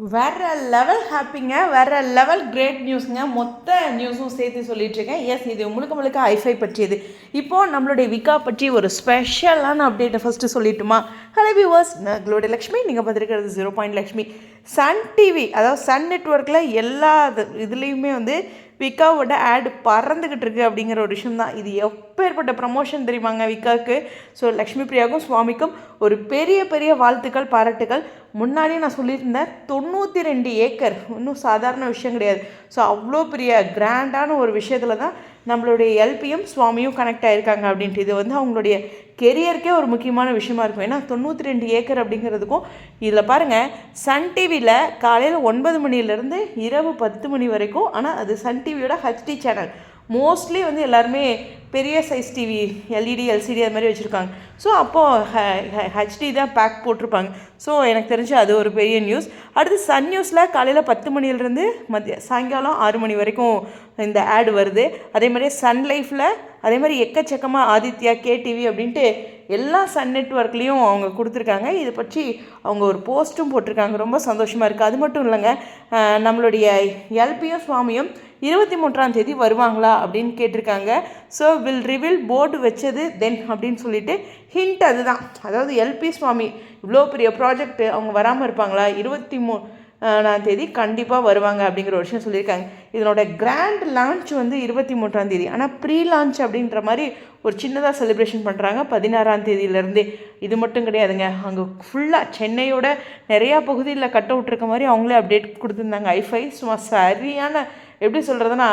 வேற லெவல் ஹாப்பிங்க வேற level great நியூஸ்ங்க மொத்த நியூஸும் சேர்த்து சொல்லிட்டு இருக்கேன் எஸ் இது முழுக்க முழுக்க ஐஃபை பற்றியது. இப்போது நம்மளுடைய விகா பற்றி ஒரு ஸ்பெஷலான அப்டேட்டை ஃபஸ்ட்டு சொல்லிட்டுமா? ஹலோ வியூவர்ஸ் நான் க்ளோடி லக்ஷ்மி. நீங்கள் பார்த்துருக்கிறது zero point Lakshmi. Sun TV அதாவது சன் நெட்ஒர்க்கில் எல்லா இது இதுலேயுமே வந்து விக்காவோட ஆட் பறந்துக்கிட்டு இருக்குது அப்படிங்கிற ஒரு விஷயம் தான் இது எப்பேற்பட்ட ப்ரமோஷன் தெரியுமாங்க விக்காவுக்கு? ஸோ லக்ஷ்மி பிரியாவுக்கும் சுவாமிக்கும் ஒரு பெரிய பெரிய வாழ்த்துக்கள் பாராட்டுகள் முன்னாடியே நான் சொல்லியிருந்தேன் தொண்ணூற்றி ரெண்டு ஏக்கர். இன்னும் சாதாரண விஷயம் கிடையாது. ஸோ அவ்வளோ பெரிய கிராண்டான ஒரு விஷயத்தில் தான் நம்மளுடைய எல்பியும் சுவாமியும் கனெக்ட் ஆகிருக்காங்க அப்படின்ட்டு. இது வந்து அவங்களுடைய கெரியருக்கே ஒரு முக்கியமான விஷயமா இருக்கும். ஏன்னா தொண்ணூற்றி ரெண்டு ஏக்கர் அப்படிங்கிறதுக்கும் இதில் பாருங்கள் சன் டிவியில் காலையில் ஒன்பது மணிலேருந்து இரவு பத்து மணி வரைக்கும் ஆனால் அது சன் டிவியோட ஹெச்டி சேனல் மோஸ்ட்லி வந்து எல்லாருமே பெரிய சைஸ் டிவி எல்இடி எல்சிடி அது மாதிரி வச்சுருக்காங்க. ஸோ அப்போது ஹெச்டி தான் பேக் போட்டிருப்பாங்க. ஸோ எனக்கு தெரிஞ்சு அது ஒரு பெரிய நியூஸ் அடுத்து சன் நியூஸில் காலையில் பத்து மணிலேருந்து மதிய சாயங்காலம் ஆறு மணி வரைக்கும் இந்த ஆடு வருது. அதே மாதிரி சன் லைஃப்பில் அதே மாதிரி எக்கச்சக்கமாக ஆதித்யா கேடிவி அப்படின்ட்டு எல்லா சன் நெட்ஒர்க்லேயும் அவங்க கொடுத்துருக்காங்க. இதை பற்றி அவங்க ஒரு போஸ்ட்டும் போட்டிருக்காங்க. ரொம்ப சந்தோஷமாக இருக்குது அது மட்டும் இல்லைங்க நம்மளுடைய எல்பியும் சுவாமியும் இருபத்தி மூன்றாம் தேதி வருவாங்களா அப்படின்னு கேட்டிருக்காங்க. ஸோ வில் ரிவில் போர்டு வச்சது தென் அப்படின்னு சொல்லிட்டு ஹிண்ட் அதுதான். அதாவது எல்பி சுவாமி இவ்வளோ பெரிய ப்ராஜெக்ட் அவங்க வராமல் இருப்பாங்களா? இருபத்தி மூ நான் தேதி கண்டிப்பாக வருவாங்க அப்படிங்கிற ஒரு விஷயம் சொல்லியிருக்காங்க. இதனோட கிராண்ட் லான்ச் வந்து இருபத்தி மூன்றாம் தேதி. ஆனால் ப்ரீ லான்ச் அப்படின்ற மாதிரி ஒரு சின்னதாக செலிப்ரேஷன் பண்ணுறாங்க பதினாறாம் தேதியிலேருந்தே. இது மட்டும் கிடையாதுங்க. அங்கே ஃபுல்லாக சென்னையோட நிறையா பகுதியில் கட் அவுட் இருக்க மாதிரி அவங்களே அப்டேட் கொடுத்துருந்தாங்க. ஐஃபை சும்மா சரியான எப்படி சொல்கிறதுனா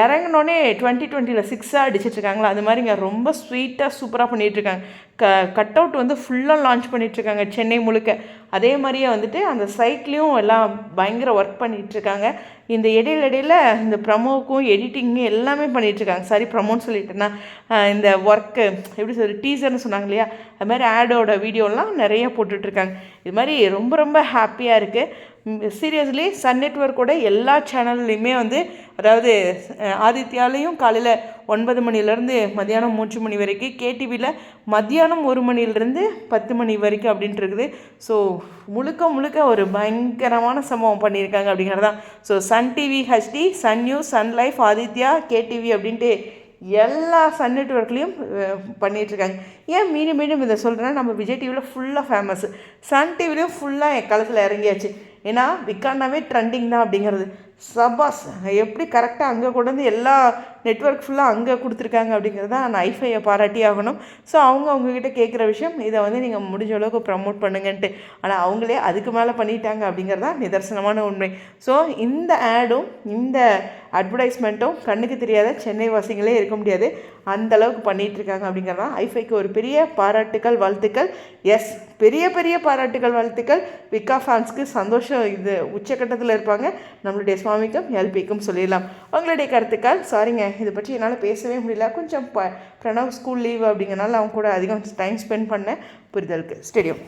இறங்கினோடனே டுவெண்ட்டி டுவெண்ட்டியில் சிக்ஸாக அடிச்சிட்ருக்காங்களா? அது மாதிரிங்க ரொம்ப ஸ்வீட்டாக சூப்பராக பண்ணிகிட்ருக்காங்க க கட் அவுட் வந்து ஃபுல்லாக லான்ச் பண்ணிகிட்ருக்காங்க சென்னை முழுக்க. அதே மாதிரியே வந்துட்டு அந்த சைட்லேயும் எல்லாம் பயங்கர ஒர்க் பண்ணிகிட்ருக்காங்க இந்த இடையில இடையில இந்த ப்ரமோவுக்கும் எடிட்டிங்கும் எல்லாமே பண்ணிகிட்ருக்காங்க சாரி ப்ரமோன்னு சொல்லிட்டேன்னா இந்த ஒர்க்கு எப்படி சொல்கிறது டீசர்னு சொன்னாங்க இல்லையா? அது மாதிரி ஆடோட வீடியோலாம் நிறைய போட்டுட்ருக்காங்க. இது மாதிரி ரொம்ப ரொம்ப ஹாப்பியாக இருக்குது சீரியஸ்லி சன் நெட்ஒர்க்கோட எல்லா சேனல்லையுமே வந்து அதாவது ஆதித்யாலையும் காலையில் ஒன்பது மணிலேருந்து மதியானம் மூன்று மணி வரைக்கும் கேடிவியில் மத்தியானம் ஒரு மணிலேருந்து பத்து மணி வரைக்கும் அப்படின்ட்டு இருக்குது. ஸோ முழுக்க முழுக்க ஒரு பயங்கரமான சம்பவம் பண்ணியிருக்காங்க அப்படிங்கிறது தான் so Sun TV HD Sun News Sun Life Adithya KTV அப்படின்ட்டு எல்லா சன் நெட்ஒர்க்லேயும் பண்ணிகிட்ருக்காங்க ஏன் மீண்டும் மீண்டும் இதை சொல்கிறேன்னா நம்ம விஜய் டிவியில் ஃபுல்லாக ஃபேமஸ் சன் டிவிலையும் ஃபுல்லாக என் காலத்தில் இறங்கியாச்சு. ஏன்னா விக்கானாவே ட்ரெண்டிங் தான் அப்படிங்கிறது. சபாஸ் எப்படி கரெக்டாக அங்கே கொண்டு வந்து எல்லா நெட்ஒர்க் ஃபுல்லாக அங்கே கொடுத்துருக்காங்க அப்படிங்கிறது தான் நான் ஐஃபையை பாராட்டி ஆகணும். ஸோ அவங்க அவங்கக்கிட்ட கேட்குற விஷயம் இதை வந்து நீங்கள் முடிஞ்ச அளவுக்கு ப்ரமோட் பண்ணுங்கன்ட்டு. ஆனால் அவங்களே அதுக்கு மேலே பண்ணிட்டாங்க அப்படிங்கிறது தான் நிதர்சனமான உண்மை. ஸோ இந்த ஆடும் இந்த அட்வர்டைஸ்மெண்ட்டும் கண்ணுக்கு தெரியாத சென்னை வாசிங்களே இருக்க முடியாது. அந்த அளவுக்கு பண்ணிகிட்டு இருக்காங்க அப்படிங்கிறது தான் ஐஃபைக்கு ஒரு பெரிய பாராட்டுக்கள் வாழ்த்துக்கள். எஸ் பெரிய பெரிய பாராட்டுக்கள் வாழ்த்துக்கள். விக்கா ஃபேன்ஸ்க்கு சந்தோஷம். இது உச்சக்கட்டத்தில் இருப்பாங்க. நம்மளுடைய சுவாமிக்கும் எல்பிக்கும் சொல்லிடலாம். உங்களுடைய கருத்துக்கள் சாரிங்க இதை பற்றி என்னால் பேசவே முடியல. கொஞ்சம் ப பிரணவ் ஸ்கூல் லீவ் அப்படிங்கிறனால அவங்க கூட அதிகம் டைம் ஸ்பெண்ட் பண்ண புரிதலுக்கு. ஸ்டேடியம்